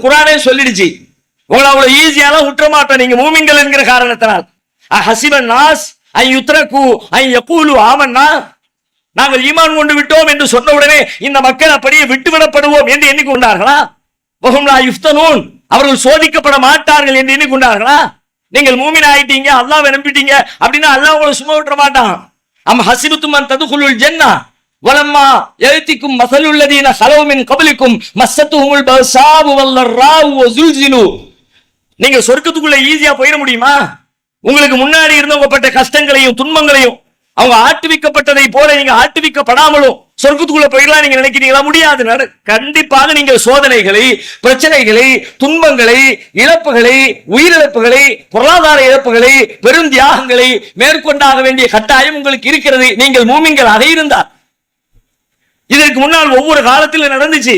குரானே சொல்லிடுச்சு. உங்களை அவ்வளவு ஈஸியாலாம் விட்டுற மாட்டோம் நீங்க மூமின்கள் என்கிற காரணத்தினால். ஹசிபன் நாஸ் ஐ யுத்ரகு ஐ யகூலு ஆமன்னா நாங்கள் ஈமான் கொண்டு விட்டோம் என்று சொன்ன உடனே இந்த மக்கள் அப்படியே விட்டுவிடப்படுவோம் என்று எண்ணிக்கொண்டார்களா? வஹும்லா யுஃப்தனூன். அவர்கள் சோதிக்கப்பட மாட்டார்கள் என்று எண்ணிக்கொண்டார்களா? நீங்கள் மூமின் ஆயிட்டீங்க அல்லாஹ் நம்பிட்டீங்க அப்படின்னா அல்லாஹ் உங்களை சும்மா விட்டுற மாட்டான். அம் ஹசிபுத்துமன் அன் ததுகுலுல் வலம்மா எழுத்திக்கும் மசலுள்ளதீன ஹலவுமின் கபலிக்கும் மஸ்ஸத்துஹுமுல் பசாபு வல்லர்ராவு வஸுல்சிலு நீங்க சொர்க்கத்துக்குள்ள ஈஸியா போயிட முடியுமா? உங்களுக்கு முன்னாடி இருந்தவங்க பட்ட கஷ்டங்களையும் துன்பங்களையும் அவங்க ஆட்டுவிக்கப்பட்டதை போல நீங்க ஆட்டுவிக்கப்படாமலும் சொர்க்கத்துக்குள்ள போயிடலாம் நீங்க நினைக்கிறீங்களா? முடியாது. நட- கண்டிப்பாக நீங்க சோதனைகளை பிரச்சனைகளை துன்பங்களை இழப்புகளை உயிரிழப்புகளை பொருளாதார இழப்புகளை பெரும் தியாகங்களை மேற்கொண்டாக வேண்டிய கட்டாயம் உங்களுக்கு இருக்கிறது. நீங்கள் மூமின்களாக இருந்தார் இதற்கு முன்னால் ஒவ்வொரு காலத்திலும் நடந்துச்சு.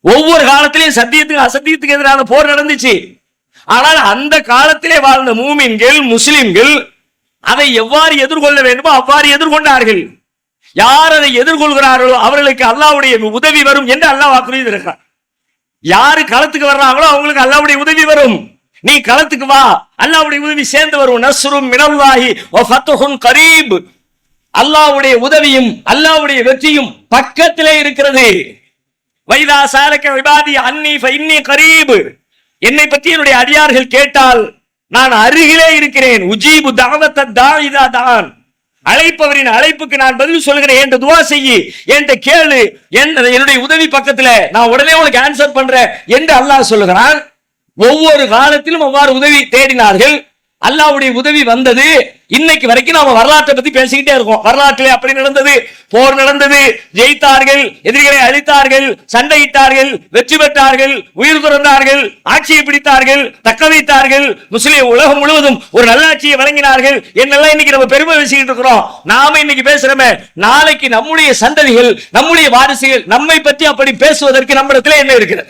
ஒவ்வொரு காலத்திலையும் சத்தியத்துக்கு அசத்தியத்துக்கு எதிரான போர் நடந்துச்சு. ஆனால் அந்த காலத்திலே வாழ்ந்த மூமின்கள் முஸ்லிம்கள் அதை எவ்வாறு எதிர்கொள்ள வேண்டுமோ அவ்வாறு எதிர்கொண்டார்கள். யார் அதை எதிர்கொள்கிறார்களோ அவர்களுக்கு அல்லாவுடைய உதவி வரும் என்று அல்லாஹ் வாக்குறுதி இருக்கிறார் யாரு களத்துக்கு வர்றாங்களோ அவங்களுக்கு அல்லாவுடைய உதவி வரும். நீ களத்துக்கு வா. அல்லாவுடைய உதவி சேர்ந்து வரும். நஸ்ரும் மினல்லாஹி வ கரீப். அல்லாவுடைய உதவியும் அல்லாவுடைய வெற்றியும் பக்கத்திலே இருக்கிறது. வைதா சாலக்க விபாதி அன்னி இன்னி கரீபு. என்னை பற்றி என்னுடைய அடியார்கள் கேட்டால் நான் அருகிலே இருக்கிறேன். உஜீபு தாவத்த இதா தான். அழைப்பவரின் அழைப்புக்கு நான் பதில் சொல்கிறேன் என்ற துவா செய்யி என்ற கேளு. என்னுடைய உதவி பக்கத்துல நான் உடனே உனக்கு ஆன்சர் பண்றேன் என்று அல்லாஹ் சொல்லுகிறான் ஒவ்வொரு காலத்திலும் அவ்வாறு உதவி தேடினார்கள். அல்லாவுடைய உதவி வந்தது. இன்னைக்கு வரைக்கும் நாம வரலாற்றை பத்தி பேசிக்கிட்டே இருக்கோம். வரலாற்றிலே அப்படி நடந்தது. போர் நடந்தது. ஜெயித்தார்கள் எதிரிகளை அழித்தார்கள் சண்டையிட்டார்கள் வெற்றி பெற்றார்கள் உயிர் துறந்தார்கள் ஆட்சியை பிடித்தார்கள் தக்க வைத்தார்கள் முஸ்லிம் உலகம் முழுவதும் ஒரு நல்லாட்சியை வழங்கினார்கள் என்னெல்லாம் இன்னைக்கு நம்ம பெருமை பேசிக்கிட்டு இருக்கிறோம். நாம இன்னைக்கு பேசுறோமே நாளைக்கு நம்முடைய சந்ததிகள் நம்முடைய வாரிசுகள் நம்மை பற்றி அப்படி பேசுவதற்கு நம்மிடத்துல என்ன இருக்கிறது?